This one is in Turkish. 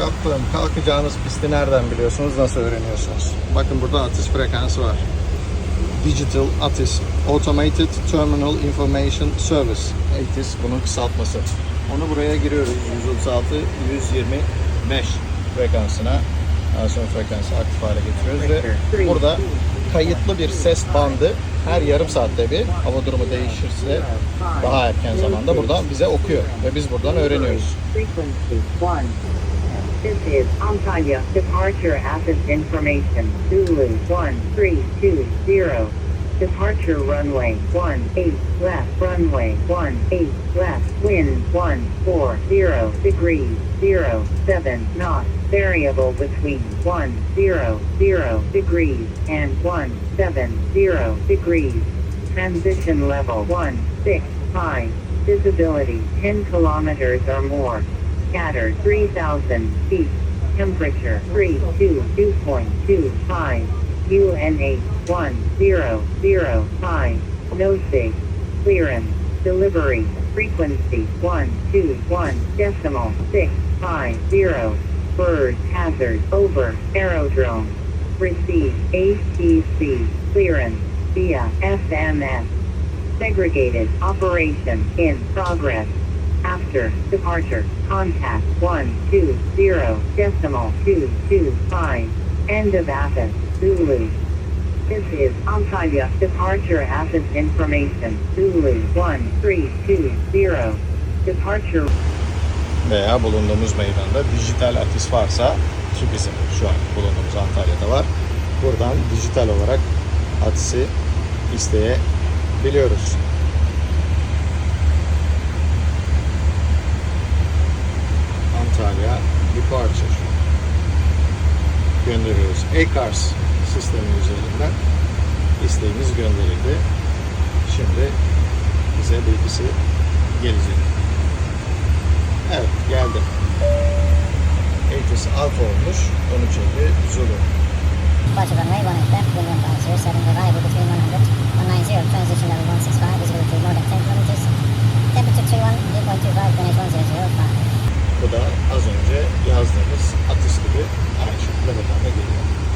Kaptan kalkacağınız pisti nereden biliyorsunuz, nasıl öğreniyorsunuz? Bakın burada atış frekansı var. Digital ATIS, Automated Terminal Information Service. ATIS bunun kısaltması. Onu buraya giriyoruz 136 125 frekansına. Sonra frekansı aktif hale getiriyoruz ve burada kayıtlı bir ses bandı her yarım saatte bir hava durumu değişirse daha erken zamanda buradan bize okuyor ve biz buradan öğreniyoruz. 1. This is Antalya. Departure Athens information. Zulu 1320. Departure runway 18 left. Runway 18 left. Wind 140 degrees 0, 07 knots variable between 100 degrees and 170 degrees. Transition level 165 visibility 10 kilometers or more scattered 3000 feet. Temperature 322.25 UNH 1005 no sig clearance. Delivery. Frequency 121 decimal 650 bird hazard. Over. Aerodrome. Receive ATC clearance. Via SMS segregated. Operation in progress after departure contact 120 decimal 225 end of Athens Zulu. This is Antalya. Departure Athens information Zulu. 1320 departure. Veya bulunduğumuz meydanda dijital atis varsa ki bizim şu an bulunduğumuz Antalya'da var. Buradan dijital olarak atisi isteyebiliyoruz. Antalya Departure gönderiyoruz. E-Cars sistemi üzerinden isteğimiz gönderildi. Şimdi bize bilgisi gelecek. Evet geldi. Eğitis alfa olmuş. 13. Zulu. Departure runway 18 left, wind 150, arrival between 100, 190, transition level 165, ছাব্বিশ থেকে আড়াইশো কিলোমিটার